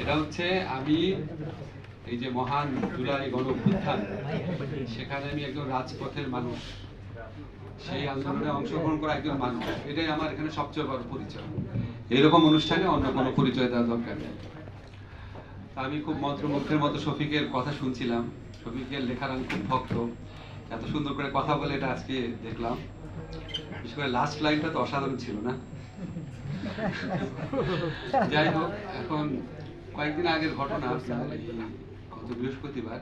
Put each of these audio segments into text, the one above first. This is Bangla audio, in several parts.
এটা হচ্ছে আমি এই যে মহান জুলাই গণ অভ্যুত্থান, সেখানে আমি একজন রাজপথের মানুষ। সেই আন্দোলনে অংশগ্রহণ করা একজন মানুষ, এটাই আমার এখানে সবচেয়ে বড় পরিচয়। এরকম অনুষ্ঠানে অন্য কোনো পরিচয় দেওয়া দরকার নেই। আমি খুব মন্ত্রমুগ্ধের মতো শফিকের কথা শুনছিলাম। শফিকের লেখার আমি খুব ভক্ত। এত সুন্দর করে কথা বলে এটা আজকে দেখলাম। বিশেষ করে লাস্ট লাইনটা তো অসাধারণ ছিল না? যাই হোক, এখন কয়েকদিন আগের ঘটনা গত বৃহস্পতিবার।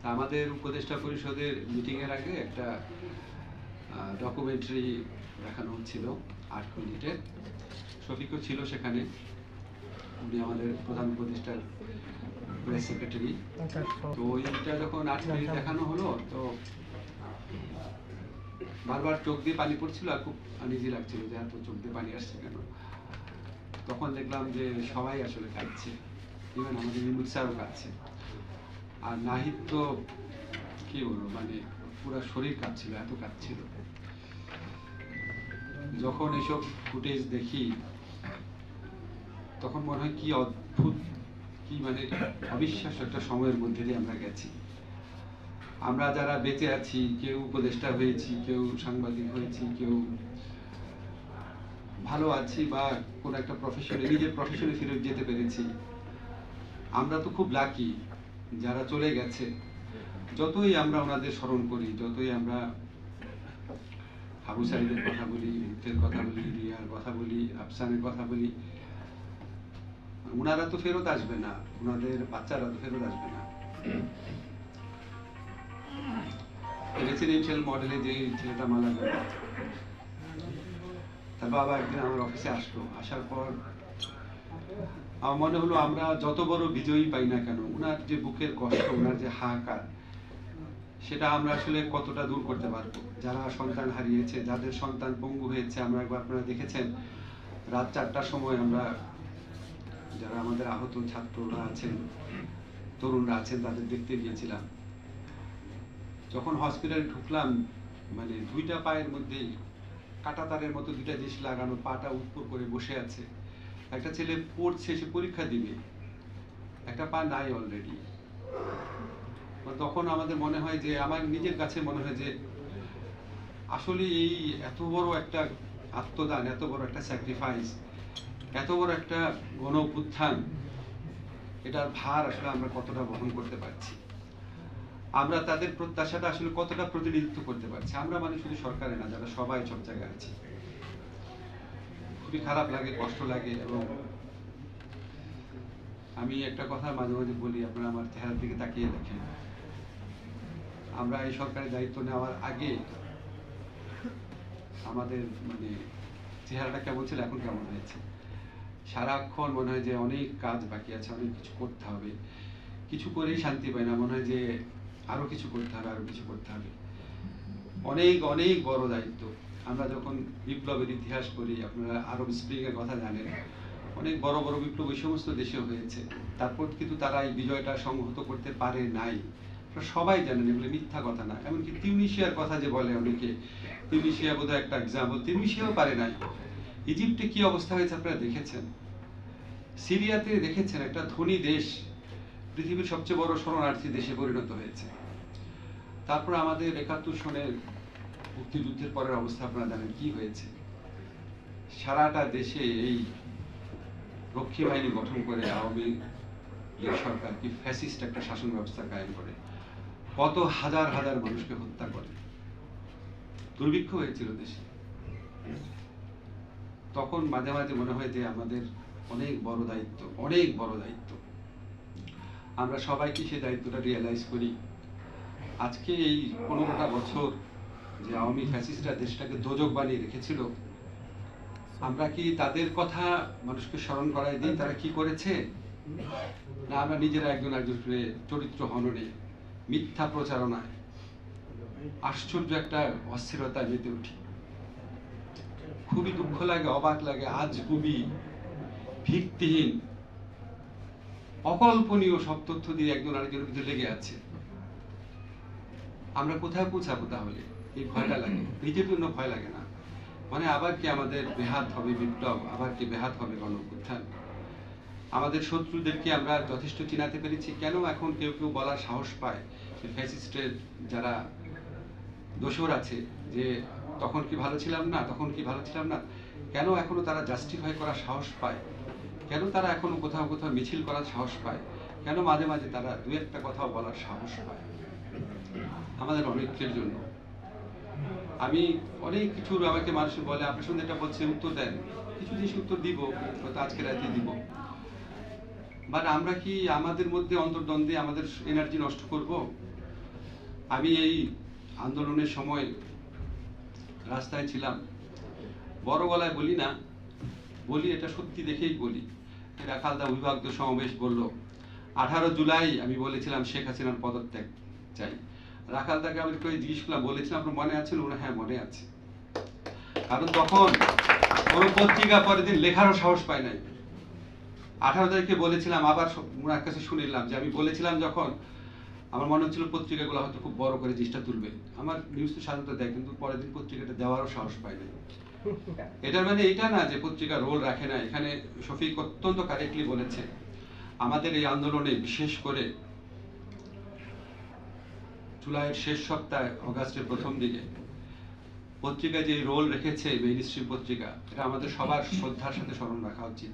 তা আমাদের উপদেষ্টা পরিষদের মিটিং এর আগে একটা ডকুমেন্টারি দেখানো হচ্ছিল আট মিনিটের শফিকও ছিল সেখানে। উনি আমাদের প্রধান উপদেষ্টার প্রেস সেক্রেটারি তো ওইটা যখন আট মিনিট দেখানো হলো তো বারবার চোখ দিয়ে পানি পড়ছিল আর খুব আনিজি লাগছিল যে এত চোখ দিয়ে পানি আসছে কেন? তখন দেখলাম যে সবাই আসলে কাঁদছে। ইভেন আমাদের বিমুদ স্যারও কাঁদছে। আর নাহিদ তো, কি বলব মানে পুরো শরীর কাঁপছিল, এত কাঁপছিল যখন এসব ফুটেজ দেখি, তখন মনে হয় কি অদ্ভুত, কি মানে অবিশ্বাস্য একটা সময়ের মধ্যে দিয়ে আমরা গেছি। আমরা যারা বেঁচে আছি, কেউ উপদেষ্টা হয়েছি, কেউ সাংবাদিক হয়েছি, কেউ ভালো আছি বা কোনো একটা প্রফেশনে নিজের প্রফেশনে ফিরে যেতে পেরেছি আমরা তো খুব লাকি যারা চলে গেছে। যতই আমরা ওনাদের স্মরণ করি, যতই আমরা আবু কথা বলি মুক্তের কথা বলি, রিয়ার কথা বলি, আফসানের কথা বলি ওনারা তো ফেরত আসবে না ওনাদের বাচ্চারা তো ফেরত আসবে না। রেসিডেন্সিয়াল মডেলে যে ছেলেটা মারা গেল? তার বাবা একদিন আমার অফিসে আসলো। আসার পর আমার মনে হলো আমরা যত বড় বিজয়ী পাই না কেন ওনার যে বুকের কষ্ট ওনার যে হাহাকার, সেটা আমরা আসলে কতটা দূর করতে পারব? যারা সন্তান হারিয়েছে, যাদের সন্তান পঙ্গু হয়েছে, আমরা একবার আপনারা দেখেছেন, রাত চারটার সময় আমরা যারা আমাদের আহত ছাত্ররা আছেন, তরুণরা আছেন, তাদের দেখতে গিয়েছিলাম। যখন হসপিটালে ঢুকলাম মানে দুইটা পায়ের মধ্যেই, কাটা তারের মতো দুইটা জিনিস লাগানো, পাটা উপর করে বসে আছে। একটা ছেলে পড়ছে, সে পরীক্ষা দিবে। একটা পা নাই অলরেডি তখন আমাদের মনে হয় যে, আমার নিজের কাছে মনে হয় যে, আসলে এই এত বড় একটা আত্মদান, এত বড় একটা স্যাক্রিফাইস এত বড় একটা গণ উত্থান এটার ভার আসলে আমরা কতটা বহন করতে পারছি? আমরা তাদের প্রত্যাশাটা আসলে কতটা প্রতিনিধিত্ব করতে পারছি? আমরা মানে শুধু সরকারে না, যারা সবাই সব জায়গায় আছি। খুবই খারাপ লাগে, কষ্ট লাগে এবং আমি একটা কথা মাঝে মাঝে বলি, আপনারা আমার চেহারার দিকে তাকিয়ে দেখেন। আমরা এই সরকারের দায়িত্ব নেওয়ার আগে আমাদের মানে চেহারাটা কেমন ছিল, এখন কেমন হয়েছে? সারাক্ষণ মনে হয় যে অনেক কাজ বাকি আছে, অনেক কিছু করতে হবে। কিছু করেই শান্তি পাই না, মনে হয় যে আরও কিছু করতে হবে, আরও কিছু করতে হবে। অনেক অনেক বড় দায়িত্ব। আমরা যখন বিপ্লবের ইতিহাস করি আপনারা আরব স্প্রিং এর কথা জানেন, অনেক বড় বড় বিপ্লব ওই সমস্ত দেশে হয়েছে। তারপর কিন্তু তারা এই বিজয়টা সংহত করতে পারে নাই। সবাই জানেন, এগুলো মিথ্যা কথা না। এমনকি তিউনিশিয়ার কথা যে বলে অনেকে, তিউনিশিয়া বোধহয় একটা এক্সাম্পল তিউনিশিয়াও পারে নাই। ইজিপ্টে কি অবস্থা হয়েছে আপনারা দেখেছেন? সিরিয়াতে দেখেছেন একটা ধনী দেশ, পৃথিবীর সবচেয়ে বড় শরণার্থী দেশে পরিণত হয়েছে। তারপর আমাদের একাত্তর সনের মুক্তিযুদ্ধের পরের অবস্থা আপনারা জানেন কি হয়েছে? সারাটা দেশে এই রক্ষী বাহিনী গঠন করে আওয়ামী লীগ সরকার কি ফ্যাসিস্ট একটা শাসন ব্যবস্থা কায়েম করে? কত হাজার হাজার মানুষকে হত্যা করে। দুর্ভিক্ষ হয়েছিল দেশে। তখন মাঝে মাঝে মনে হয় যে আমাদের অনেক বড় দায়িত্ব, অনেক বড় দায়িত্ব। আমরা সবাইকে সেই দায়িত্বটা রিয়েলাইজ করি। আজকে এই পনেরোটা বছর যে আওয়ামী ফ্যাসিস্টরা দেশটাকে দোজক বানিয়ে রেখেছিল। আমরা কি তাদের কথা মানুষকে স্মরণ করাই দিই? তারা কি করেছে? না, আমরা নিজেরা একজন একজনের চরিত্র হননে, মিথ্যা প্রচারণায় আশ্চর্য একটা অস্থিরতায় মেতে উঠি। খুবই দুঃখ লাগে, অবাক লাগে, আজ খুবই ভিত্তিহীন। অকল্পনীয় সব তথ্য দিয়ে একজন আরেকজনের ভিতরে লেগে আছে। আমরা কোথায় পৌঁছাবো তাহলে? এই ভয়টা লাগে। নিজের জন্য ভয় লাগে না। মানে আবার কি আমাদের বেহাত হবে বিপ্লব? আবার কি বেহাত হবে গণ আমাদের শত্রুদেরকে আমরা যথেষ্ট চিনাতে পেরেছি? কেন এখন কেউ কেউ বলার সাহস পায় যে ফ্যাসিস্টের যারা দোষর আছে যে তখন কি ভালো ছিলাম না, তখন কি ভালো ছিলাম না? কেন এখনও তারা জাস্টিফাই করার সাহস পায়? কেন তারা এখনও কোথাও কোথাও মিছিল করার সাহস পায়? কেন মাঝে মাঝে তারা দু একটা কথা বলার সাহস পায়? আমাদের অনেকের জন্য। আমি অনেক কিছু আমাকে মানুষ বলে, আপনার সঙ্গে এটা বলছে, উত্তর দেন। কিছু জিনিস উত্তর দিব, হয়তো আজকে রাতে দিব। বাট আমরা কি আমাদের মধ্যে অন্তর্দ্বন্দ্বে, আমাদের এনার্জি নষ্ট করব? আমি এই আন্দোলনের সময় রাস্তায় ছিলাম। বড় গলায় বলি না, বলি এটা সত্যি দেখেই বলি। রাখালদা অভিভাবক সমাবেশ বলল, আঠারো জুলাই আমি বলেছিলাম শেখ হাসিনার পদত্যাগ চাই। রাখালদাকে আমি করে জিজ্ঞেস করলাম বলেছিলাম আপনার মনে আছে? না হ্যাঁ মনে আছে। কারণ তখন কোনো পত্রিকা পরের দিন লেখারও সাহস পায় নাই। আঠারো তারিখে বলেছিলাম, আবার ওনার কাছে শুনে নিলাম যে আমি বলেছিলাম যখন, আমার মনে হচ্ছিল পত্রিকাগুলো হয়তো খুব বড় করে জিনিসটা তুলবে। আমার নিউজ তো সাধারণত দেয়, কিন্তু পরের দিন পত্রিকাটা দেওয়ারও সাহস পায় নাই। এটার মানে এটা না যে পত্রিকা রোল রাখে না। এখানে শফিক অত্যন্ত কারেক্টলি বলেছে, আমাদের এই আন্দোলনে বিশেষ করে জুলাইয়ের শেষ সপ্তাহে, অগাস্টের প্রথম দিকে। পত্রিকা যে রোল রেখেছে মেইন স্ট্রিম পত্রিকা, এটা আমাদের সবার শ্রদ্ধার সাথে স্মরণ রাখা উচিত।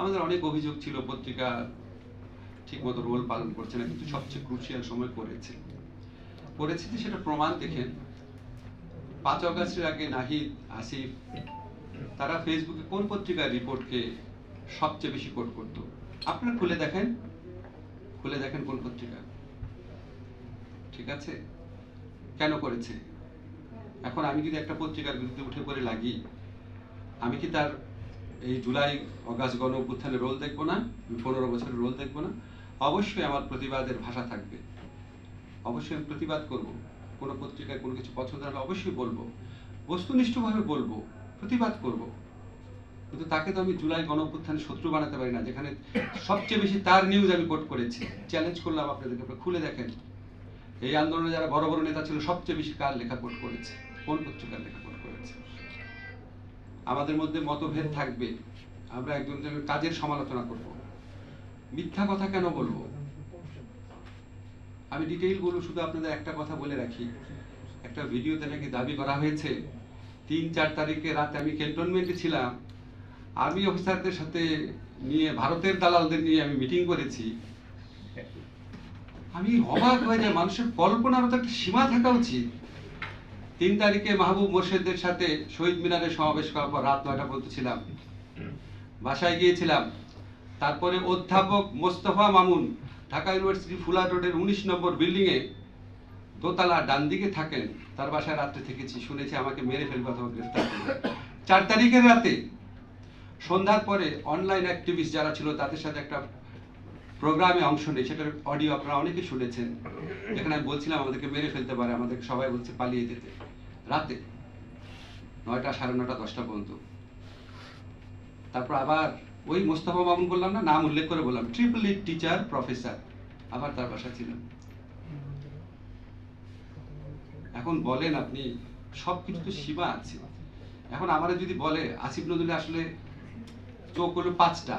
আমাদের অনেক অভিযোগ ছিল পত্রিকা ঠিকমতো রোল পালন করছে না, কিন্তু সবচেয়ে ক্রুশিয়াল সময় করেছে করেছে যে সেটা প্রমাণ দেখেন, পাঁচ অগাস্টের আগে নাহিদ, আসিফ, তারা ফেসবুকে কোন পত্রিকার রিপোর্টকে সবচেয়ে বেশি কোট করতো? আপনারা খুলে দেখেন খুলে দেখেন কোন পত্রিকা। ঠিক আছে? কেন করেছে? এখন আমি যদি একটা পত্রিকার বিরুদ্ধে উঠে পড়ে লাগি, আমি কি তার এই জুলাই অগাস্ট গণ অভ্যুত্থানের রোল দেখব না? পনেরো বছরের রোল দেখব না? অবশ্যই আমার প্রতিবাদের ভাষা থাকবে। অবশ্যই আমি প্রতিবাদ করব। কোনো পত্রিকায় কোনো কিছু পছন্দ হলে অবশ্যই বলব। বস্তুনিষ্ঠভাবে বলব, প্রতিবাদ করব। কিন্তু তাকে তো আমি জুলাই গণ অভ্যুত্থানের শত্রু বানাতে পারি না, যেখানে সবচেয়ে বেশি তার নিউজ আমি কোট করেছি। চ্যালেঞ্জ করলাম আপনাদেরকে খুলে দেখেন। এই আন্দোলনে যারা বড় বড় নেতা ছিল, সবচেয়ে বেশি কার লেখা কোট করেছে? কোন পত্রিকার লেখা কোট করেছে? আমাদের মধ্যে মতভেদ থাকবে। আমরা একজন কাজের সমালোচনা করব। মিথ্যা কথা কেন বলব? আমি ডিটেইল বলব শুধু আপনাদের একটা কথা বলে রাখি। একটা ভিডিওতে নাকি দাবি করা হয়েছে, তিন চার তারিখে রাতে আমি ক্যান্টনমেন্টে ছিলাম। আর্মি অফিসারদের সাথে নিয়ে, ভারতের দালালদের নিয়ে আমি মিটিং করেছি। আমি অবাক হয়ে যায় মানুষের কল্পনারও তো একটা সীমা থাকা উচিত। তিন তারিখে মাহবুব মোর্শেদের সাথে শহীদ মিনারে সমাবেশ করার পর রাত নয়টা পর্যন্ত ছিলাম। বাসায় গিয়েছিলাম। তারপরে অধ্যাপক মোস্তফা মামুন ঢাকা ইউনিভার্সিটি ফুলা রোডের উনিশ নম্বর বিল্ডিং এ দোতলা ডান দিকে থাকেন। তার বাসায় রাত্রে থেকেছি, শুনেছি আমাকে মেরে ফেলবে অথবা গ্রেফতার করবে। চার তারিখের রাতে সন্ধ্যার পরে অনলাইন অ্যাক্টিভিস্ট যারা ছিল তাদের সাথে একটা প্রোগ্রামে অংশ নেই, সেটার অডিও আপনারা অনেকে শুনেছেন। যেখানে আমি বলছিলাম, আমাদেরকে মেরে ফেলতে পারে, আমাদেরকে সবাই বলছে পালিয়ে যেতে। রাতে নয়টা সাড়ে নটা দশটা পর্যন্ত। তারপর আবার ওই মোস্তফা মামুন বললাম না, নাম উল্লেখ করে বললাম ট্রিপল ইট টিচার প্রফেসর আবার তার বাসা ছিলাম। এখন বলেন আপনি সব কিছু তো সীমা আছে। এখন আমারে যদি বলে, আসিফ নজরুল আসলে চোখ হলো পাঁচটা।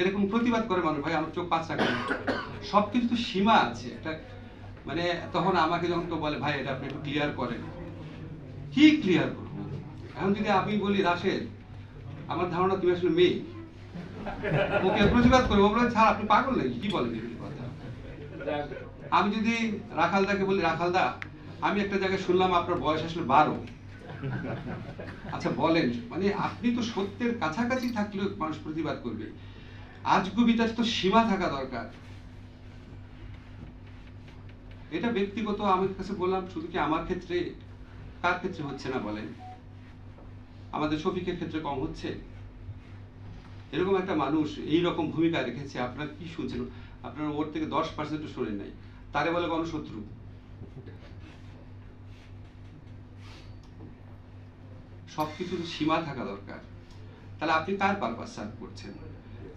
এরকম প্রতিবাদ করে মানুষ, ভাই, আমার চোখ পাঁচটা কেন সব কিছু তো সীমা আছে। একটা মানে তখন আমাকে যখন কেউ বলে, ভাই, এটা আপনি একটু ক্লিয়ার করেন। কি ক্লিয়ার করব? এখন যদি আমি বলি, রাশেদ, আমার ধারণা তুমি আসলে মেয়ে। ওকে প্রতিবাদ করব? বলে, ছাড়, আপনি পাগল নাকি? কি বলেন কথা? আমি যদি রাখালদাকে বলি, রাখালদা, আমি একটা জায়গায় শুনলাম আপনার বয়স আসলে বারো। আচ্ছা বলেন মানে আপনি তো সত্যের কাছাকাছি থাকলেও মানুষ প্রতিবাদ করবে। আজগুবিতার তো সীমা থাকা দরকার। এটা ব্যক্তিগত আমার কাছে বললাম, শুধু কি আমার ক্ষেত্রে, কার ক্ষেত্রে হচ্ছে না বলেন? আমাদের শফিকের ক্ষেত্রে কম হচ্ছে? এরকম একটা মানুষ এই রকম ভূমিকা রেখেছে, আপনার কি শুনছেন? আপনার ওর থেকে দশ পার্সেন্টও শোনেন নাই। তারে বলে গণশত্রু। সবকিছুর সীমা থাকা দরকার। তাহলে আপনি কার পারপাস সার্ভ করছেন?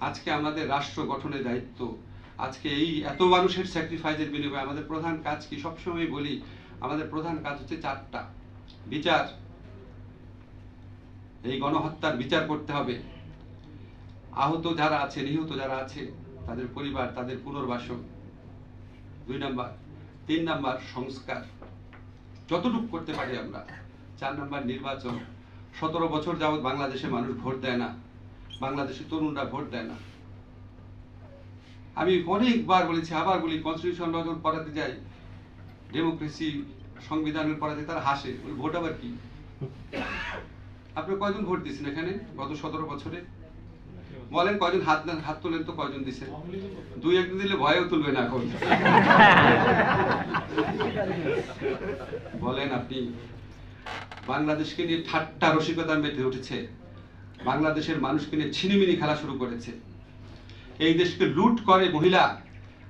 আজকে আমাদের রাষ্ট্র গঠনের দায়িত্ব। আজকে এই এত মানুষের স্যাক্রিফাইসের বিনিময়ে আমাদের প্রধান কাজ কি? সবসময় বলি, আমাদের প্রধান কাজ হচ্ছে চারটা। বিচার। এই গণহত্যার বিচার করতে হবে। আহত যারা আছে, নিহত যারা আছে, তাদের পরিবার, তাদের পুনর্বাসন। দুই নাম্বার। তিন নাম্বার, সংস্কার। যতটুকু করতে পারি আমরা। চার নাম্বার, নির্বাচন। সতেরো বছর যাবৎ বাংলাদেশে মানুষ ভোট দেয় না। বাংলাদেশের তরুণরা ভোট দেয় না। আমি অনেকবার বলেছি আবার বলি কনস্টিটিউশন যখন পড়াতে যাই ডেমোক্রেসি সংবিধানের পড়াতে তারা হাসে। বলে, ভোট আবার কি? আপনি কয়জন ভোট দিয়েছেন এখানে গত সতেরো বছরে? বলেন কয়জন হাত হাত তোলেন তো কয়জন দিছেন দুই একদিন দিলে ভয়েও তুলবে না এখন। বলেন আপনি বাংলাদেশকে নিয়ে ঠাট্টা রসিকতা মেতে উঠেছে। বাংলাদেশের মানুষকে নিয়ে ছিনিমিনি খেলা শুরু করেছে। এই দেশকে লুট করে মহিলা।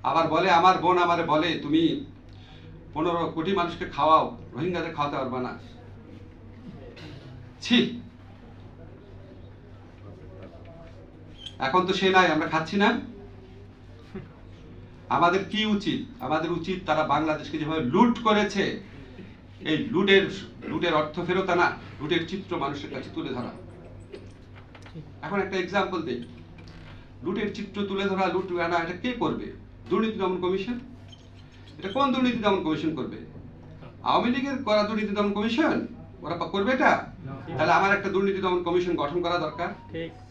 আবার বলে, আমার বোন আমার বলে, তুমি পনেরো কোটি মানুষকে খাওয়াও, রোহিঙ্গাদের খাওয়াতে পারবে না। ছি। এখন তো সে নাই, আমরা খাচ্ছি না। আমাদের কি উচিত? আমাদের উচিত তারা বাংলাদেশকে যেভাবে লুট করেছে, এই লুটের লুটের অর্থ ফেরত আনা, লুটের চিত্র মানুষের কাছে তুলে ধরা। এখন একটা এক্সাম্পল দেই লুটের চিত্র তুলে ধরা লুট আনা এটা কে করবে? দুর্নীতি দমন কমিশন? এটা কোন দুর্নীতি দমন কমিশন করবে? আওয়ামী লীগের করা দুর্নীতি দমন কমিশন? ওরা করবে এটা? তাহলে আমার একটা দুর্নীতি দমন কমিশন গঠন করা দরকার।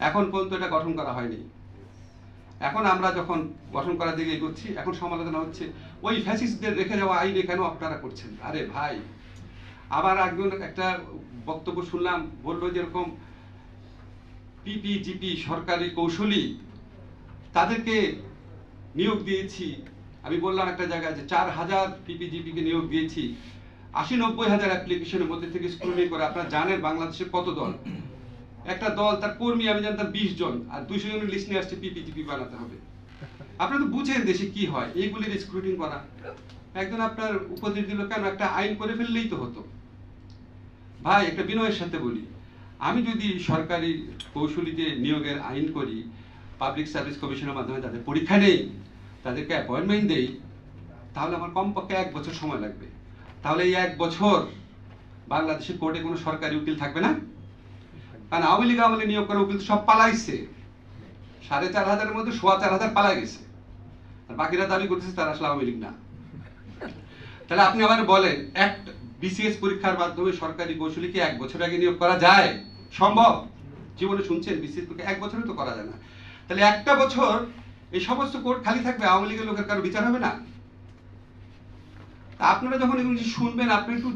এখন পর্যন্ত এটা গঠন করা হয়নি। এখন আমরা যখন গঠন করার দিকে এগোচ্ছি এখন সমালোচনা হচ্ছে ওই ফ্যাসিস্টদের রেখে যাওয়া আইনে কেন আপনারা করছেন? আরে ভাই আবার একজন একটা বক্তব্য শুনলাম বলল যেরকম পিপিজিপি সরকারি কৌশলী তাদেরকে নিয়োগ দিয়েছি। আমি বললাম একটা জায়গায় যে চার হাজার পিপিজিপি কে নিয়োগ দিয়েছি। আশি নব্বই হাজার অ্যাপ্লিকেশনের মধ্যে থেকে স্ক্রুটিনি করে আপনারা জানেন বাংলাদেশে কত দল। একটা দল, তার কর্মী আমি জানতাম বিশ জন, আর দুইশো জনের লিস্ট নিয়ে আসছে পিপিজিপি বানাতে হবে। আপনারা তো বুঝেন দেশে কি হয়, এইগুলির স্ক্রুটিন করা। একজন আপনার উপদেশ দিল, কেন? একটা আইন করে ফেললেই তো হতো। ভাই, একটা বিনয়ের সাথে বলি আমি যদি সরকারি কৌশলীতে নিয়োগের আইন করি পাবলিক সার্ভিস কমিশনের মাধ্যমে তাদের পরীক্ষা নেই, তাদেরকে অ্যাপয়েন্টমেন্ট দেই, তাহলে আমার কমপক্ষে এক বছর সময় লাগবে। তাহলে এই এক বছর বাংলাদেশের কোর্টে কোনো সরকারি উকিল থাকবে না? কারণ আওয়ামী লীগ আমলে নিয়োগ করা উকিল সব পালাইছে। সাড়ে চার হাজারের মধ্যে সোয়া চার হাজার পালাই গেছে। আর বাকিরা দাবি করতেছে তারা আসলে আওয়ামী লীগ না। তাহলে আপনি আবার বলেন, এক বিসিএস পরীক্ষার মাধ্যমে সরকারি কৌশলীকে এক বছর আগে নিয়োগ করা যায়? সম্ভব? জীবনে শুনছেন, বিসিএস পরীক্ষা, এক বছরে তো করা যায় না। তাহলে একটা বছর এই সমস্ত কোর্ট খালি থাকবে, আওয়ামী লীগের লোকের কারও বিচার হবে না? আপনারা যখন এগুলো শুনবেন, আপনি একটু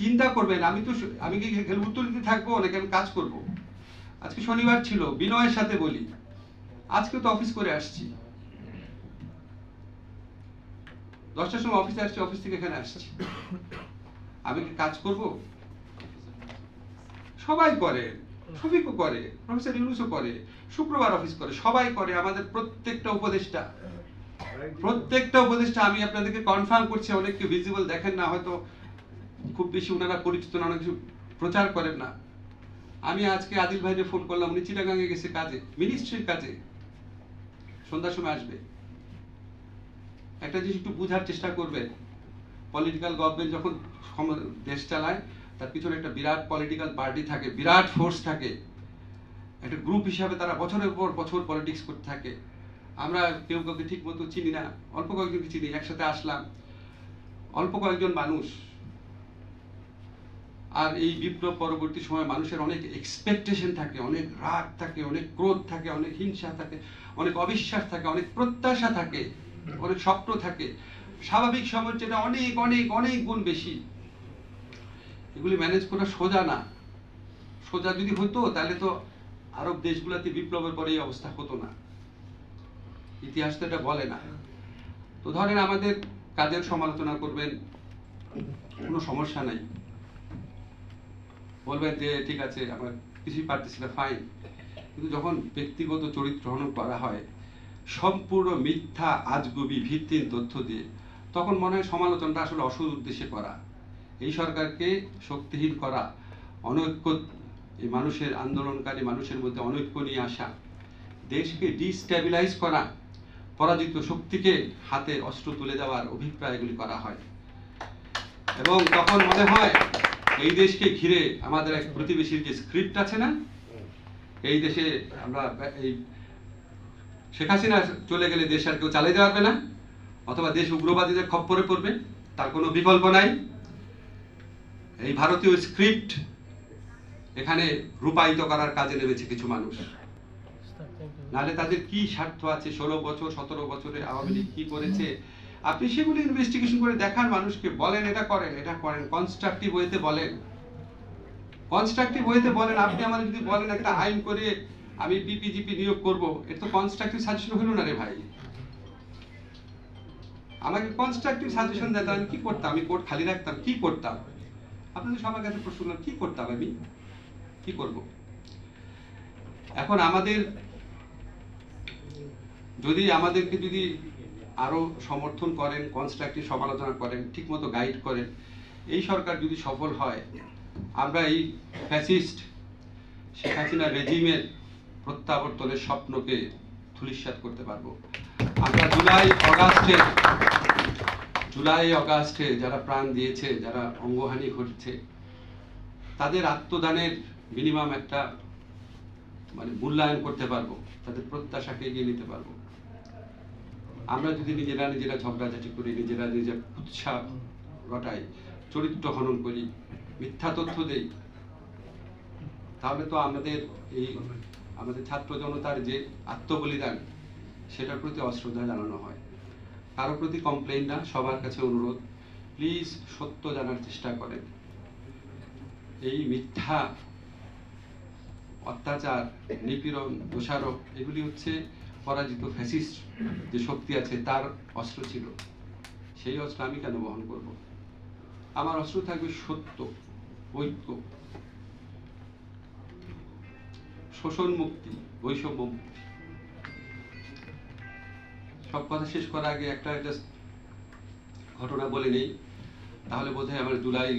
চিন্তা করবেন। আমি তো আমি কি উত্তর দিতে থাকব নাকি আমি কাজ করব? আজকে শনিবার ছিল, বিনয়ের সাথে বলি। আজকে তো অফিস করে আসছি। দশটার সময় অফিসে আসছি, অফিস থেকে এখানে আসছি। আমি কি কাজ করব? সবাই করে শফিকও করে প্রফেসর ইউনুসও করে, শুক্রবার অফিস করে, সবাই করে আমাদের প্রত্যেকটা উপদেষ্টা। প্রত্যেকটা উপদেষ্টা, আমি আপনাদেরকে কনফার্ম করছি অনেককে ভিজিবল দেখেন না, হয়তো খুব বেশি ওনারা পরিচিত না, অনেক কিছু প্রচার করেন না। আমি আজকে আদিল ভাইকে ফোন করলাম, উনি চিটাগাঙ্গে গেছে কাজে মিনিস্ট্রির কাজে। সন্ধ্যার সময় আসবে। একটা জিনিস একটু বোঝার চেষ্টা করবেন। পলিটিক্যাল গভর্নমেন্ট যখন দেশ চালায় তার পিছনে একটা বিরাট পলিটিক্যাল পার্টি থাকে, বিরাট ফোর্স থাকে। একটা গ্রুপ হিসাবে তারা বছরের পর বছর পলিটিক্স করতে থাকে। আমরা কেউ কাউকে ঠিক মতো চিনি না, অল্প কয়েকজনকে চিনি, একসাথে আসলাম। অল্প কয়েকজন মানুষ। আর এই বিপ্লব পরবর্তী সময় মানুষের অনেক এক্সপেকটেশন থাকে, অনেক রাগ থাকে, অনেক ক্রোধ থাকে, অনেক হিংসা থাকে, অনেক অবিশ্বাস থাকে, অনেক প্রত্যাশা থাকে, অনেক স্বপ্ন থাকে। স্বাভাবিক সময়ের চেয়ে অনেক অনেক অনেক গুণ বেশি। এগুলি ম্যানেজ করা সোজা না। সোজা যদি হতো, তাহলে তো আরব দেশগুলোতে বিপ্লবের পরে এই অবস্থা হতো না। ইতিহাস তো এটা বলে না। তো ধরেন আমাদের কাজের সমালোচনা করবেন, কোনো সমস্যা নাই। বলবেন যে, ঠিক আছে, আমার কিছুই পারতেছি না ফাইন কিন্তু যখন ব্যক্তিগত চরিত্র হনন করা হয়, সম্পূর্ণ মিথ্যা, আজগুবি, ভিত্তিহীন তথ্য দিয়ে, তখন মনে হয় সমালোচনাটা আসলে অসৎ উদ্দেশ্যে করা। এই সরকারকে শক্তিহীন করা, অনৈক্য, এই মানুষের আন্দোলনকারী মানুষের মধ্যে অনৈক্য নিয়ে আসা, দেশকে ডিস্টেবিলাইজ করা, পরাজিত শক্তিকে হাতে অস্ত্র তুলে দেওয়ার অভিপ্রায় এগুলি করা হয়। এবং তখন মনে হয়, এই দেশকে ঘিরে আমাদের এক প্রতিবেশীর যে স্ক্রিপ্ট আছে না, এই দেশে আমরা এই শেখ হাসিনা চলে গেলে দেশ আর কেউ চালাইতে পারবে না, অথবা দেশ উগ্রবাদীদের খপ্পরে পড়বে, তার কোনো বিকল্প নাই। এই ভারতীয় স্ক্রিপ্ট এখানে রূপায়িত করার কাজে নেমেছে কিছু মানুষ। নাহলে তাদের কি স্বার্থ আছে? ষোলো বছর, সতেরো বছরে আওয়ামী লীগ কি করেছে? আপনি সেগুলি ইনভেস্টিগেশন করে দেখান, মানুষকে বলেন, এটা করেন এটা করেন। কনস্ট্রাকটিভ ওয়েতে বলেন। কনস্ট্রাকটিভ ওয়েতে বলেন, আপনি আমার যদি বলেন একটা আইন করে আমি বিপিজিপি নিয়োগ করব এটা তো কনস্ট্রাকটিভ সাজেশন হলো না রে ভাই। আমাকে কনস্ট্রাকটিভ সাজেশন দেন আমি কি করতাম? আমি কোর্ট খালি রাখতাম, কি করতাম? আপনাদের সবার কাছে প্রশ্ন করলাম, কি হবে আমি? কি করব? এখন আমাদের, যদি আমাদেরকে যদি আরও সমর্থন করেন কনস্ট্রাকটিভ সমালোচনা করেন, ঠিকমতো গাইড করেন, এই সরকার যদি সফল হয়, আমরা এই ফ্যাসিস্ট শেখ হাসিনা রেজিমের প্রত্যাবর্তনের স্বপ্নকে ধূলিসাৎ করতে পারব। আমরা জুলাই অগাস্টে জুলাই, অগাস্টে যারা প্রাণ দিয়েছে, যারা অঙ্গহানি ঘটছে, তাদের আত্মদানের মিনিমাম একটা মানে মূল্যায়ন করতে পারব, তাদের প্রত্যাশাকে এগিয়ে নিতে পারব। আমরা যদি নিজেরা নিজেরা ঝগড়াঝাটি করি, নিজেরা নিজের উৎসাহ ঘটাই চরিত্র হনন করি, মিথ্যা তথ্য দেই, তাহলে তো আমাদের এই আমাদের ছাত্র জনতার যে আত্মবলিদান, সেটার প্রতি অশ্রদ্ধা জানানো হয়। কারও প্রতি কমপ্লেন না, সবার কাছে অনুরোধ। প্লিজ সত্য জানার চেষ্টা করেন। এই মিথ্যা, অত্যাচার, নিপীড়ন, দোষারোপ, এগুলি হচ্ছে পরাজিত ফ্যাসিস্ট যে শক্তি আছে, তার অস্ত্র ছিল। সেই অস্ত্র আমি কেন বহন করব? আমার অস্ত্র থাকবে সত্য ঐক্য শোষণ মুক্তি, বৈষম্য মুক্তি। সব কথা শেষ করার আগে একটা জাস্ট ঘটনা বলে নেই। তাহলে বোধহয় আমার জুলাই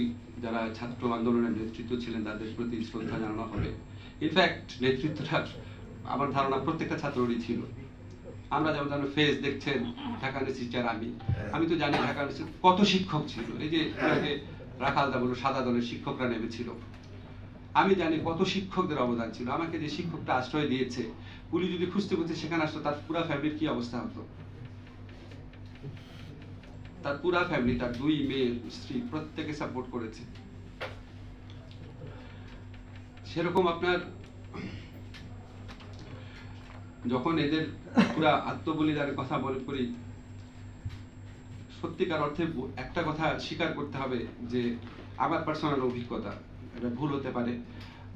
যারা ছাত্র আন্দোলনের নেতৃত্ব ছিলেন তাদের প্রতি শ্রদ্ধা জানানো হবে। ইনফ্যাক্ট নেতৃত্বটা আমার ধারণা প্রত্যেকটা ছাত্ররই ছিল। আমরা যেমন যেমন ফেস দেখছেন ঢাকা ইউনিভার্সিটির আমি। আমি তো জানি ঢাকা কত শিক্ষক ছিল। এই যে রাখাল দা বলল সাদা দলের শিক্ষকরা নেমেছিল। আমি জানি কত শিক্ষকদের অবদান ছিল। আমাকে যে শিক্ষকটা আশ্রয় দিয়েছে পুলিশ যদি খুঁজতে খুঁজতে সেখানে আসতো তার পুরা ফ্যামিলির কি অবস্থা হতো? তার পুরা ফ্যামিলি তার দুই মেয়ে, স্ত্রী, প্রত্যেকে সাপোর্ট করেছে। সেরকম আপনার যখন এদের পুরা আত্মবলিদানের কথা মনে করি, সত্যিকার অর্থে একটা কথা স্বীকার করতে হবে যে, আমার পার্সোনাল অভিজ্ঞতা, এটা ভুল হতে পারে।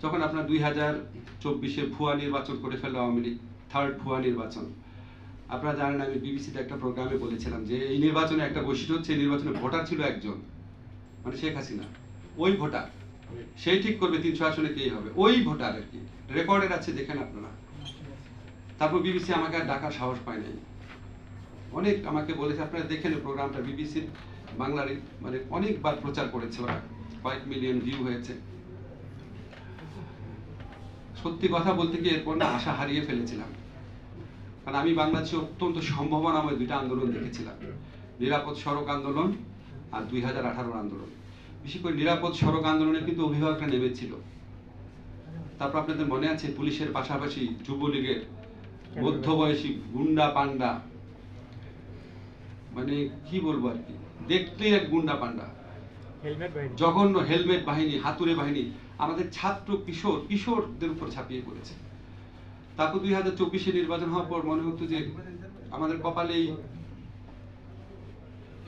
যখন আপনার দুই হাজার চব্বিশে ভুয়া নির্বাচন করে ফেলল আওয়ামী লীগ থার্ড ভুয়া নির্বাচন আপনারা জানেন, আমি বিবিসিতে একটা প্রোগ্রামে বলেছিলাম যে, এই নির্বাচনে একটা বৈশিষ্ট্য হচ্ছে নির্বাচনে ভোটার ছিল একজন মানে শেখ হাসিনা। ওই ভোটার, সেই ঠিক করবে তিনশো আসনে কে হবে, ওই ভোটার আর কি। রেকর্ডের আছে, দেখেন আপনারা। তারপর বিবিসি আমাকে আর ডাকার সাহস পায় নাই। অনেক আমাকে বলেছে, আপনারা দেখেন প্রোগ্রামটা বিবিসির বাংলার মানে অনেকবার প্রচার করেছে ওরা। কয়েক মিলিয়ন ভিউ হয়েছে। সত্যি কথা বলতে গিয়ে এরপর না আশা হারিয়ে ফেলেছিলাম। কারণ আমি বাংলাদেশে অত্যন্ত সম্ভাবনাময় দুইটা আন্দোলন দেখেছিলাম। নিরাপদ সড়ক আন্দোলন আর দুই হাজার আঠারোর আন্দোলন। বিশেষ করে নিরাপদ সড়ক আন্দোলনে কিন্তু অভিভাবকরা নেমেছিল। তারপর আপনাদের মনে আছে পুলিশের পাশাপাশি যুবলীগের মধ্যবয়সী গুন্ডা পান্ডা মানে কি বলব আর কি? দেখলেই এক গুন্ডা পান্ডা জঘন্য হেলমেট বাহিনী হাতুড়ে বাহিনী। আমাদের ছাত্র কিশোর কিশোরদের উপর ছাপিয়ে পড়েছে। তারপর দুই হাজার চব্বিশে নির্বাচন হওয়ার পর মনে হতো যে আমাদের কপালে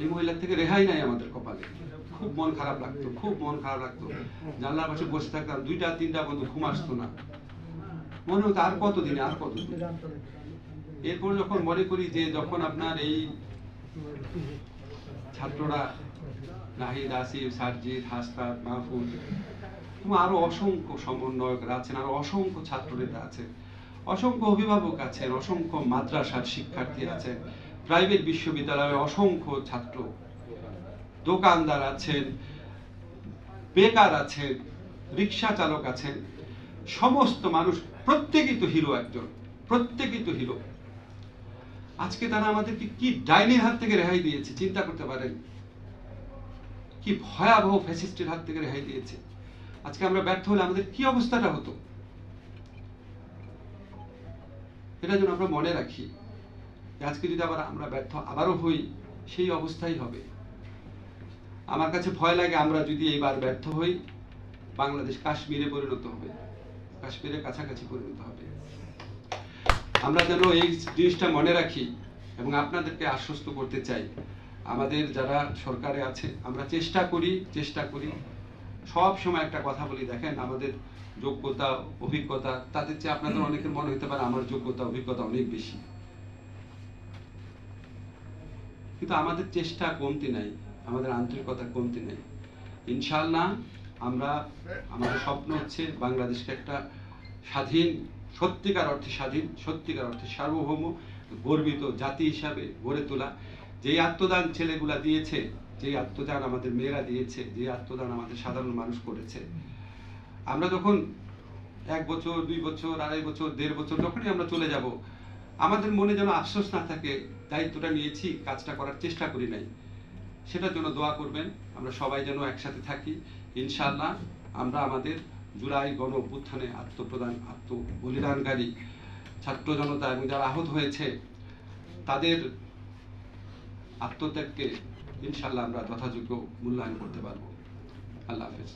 এই মহিলার থেকে রেহাই নাই আমাদের কপালে। খুব মন খারাপ লাগতো, খুব মন খারাপ লাগতো। জানলার পাশে বসে থাকতাম, দুইটা, তিনটা পর্যন্ত ঘুম আসতো না। মনে হতো আর কতদিনে, আর কতদিন? এরপর যখন মনে করি যে যখন আপনার এই ছাত্ররা, নাহিদ, আসিফ, সারজিৎ, হাসনাত, মাহফুজ, এবং আরও অসংখ্য সমন্বয়করা আছেন, আরও অসংখ্য ছাত্র নেতা আছেন অসংখ্য অভিভাবক আছেন, অসংখ্য মাদ্রাসার শিক্ষার্থী আছেন, প্রাইভেট বিশ্ববিদ্যালয়ে অসংখ্য ছাত্র। দোকানদার আছেন, বেকার আছেন, রিক্সা চালক আছেন, সমস্ত মানুষ, প্রত্যেকেই তো হিরো একজন, প্রত্যেকেই তো হিরো। আজকে তারা আমাদেরকে কি ডাইনির হাত থেকে রেহাই দিয়েছে, চিন্তা করতে পারেন? কি ভয়াবহ ফ্যাসিস্টের হাত থেকে রেহাই দিয়েছে? আজকে আমরা ব্যর্থ হলে আমাদের কি অবস্থাটা হতো? এটা যেন আমরা মনে রাখি। আজকে যদি আবার আমরা ব্যর্থ আবারও হই, সেই অবস্থাই হবে। আমার কাছে ভয় লাগে আমরা যদি এইবার ব্যর্থ হই, বাংলাদেশ কাশ্মীরে পরিণত হবে। কাশ্মীরের কাছাকাছি পরিণত হবে। আমরা যেন এই জিনিসটা মনে রাখি এবং আপনাদেরকে আশ্বস্ত করতে চাই। আমাদের যারা সরকারে আছে, আমরা চেষ্টা করি চেষ্টা করি সব সময় একটা কথা বলি দেখেন আমাদের যোগ্যতা অভিজ্ঞতা তাদের চেয়ে আপনাদের অনেকের মনে হতে পারে আমার যোগ্যতা অভিজ্ঞতা অনেক বেশি। কিন্তু আমাদের চেষ্টা কমতি নাই আমাদের আন্তরিকতা কমতি নাই। ইনশাআল্লাহ আমরা আমাদের স্বপ্ন হচ্ছে বাংলাদেশকে একটা স্বাধীন সত্যিকার অর্থে স্বাধীন সত্যিকার অর্থে সার্বভৌম গর্বিত জাতি হিসাবে গড়ে তোলা। যেই আত্মদান ছেলেগুলা দিয়েছে যেই আত্মদান আমাদের মেয়েরা দিয়েছে, যে আত্মদান আমাদের সাধারণ মানুষ করেছে। আমরা যখন এক বছর, দুই বছর, আড়াই বছর, দেড় বছর যখনই আমরা চলে যাব, আমাদের মনে যেন আফসোস না থাকে, দায়িত্বটা নিয়েছি, কাজটা করার চেষ্টা করি নাই। সেটার জন্য দোয়া করবেন, আমরা সবাই যেন একসাথে থাকি। ইনশাআল্লাহ আমরা আমাদের জুলাই গণ অভ্যুত্থানে আত্মপ্রদান আত্ম বলিদানকারী ছাত্র জনতা এবং যারা আহত হয়েছে, তাদের আত্মত্যাগকে ইনশাআল্লাহ আমরা যথাযোগ্য মূল্যায়ন করতে পারব আল্লাহ হাফেজ.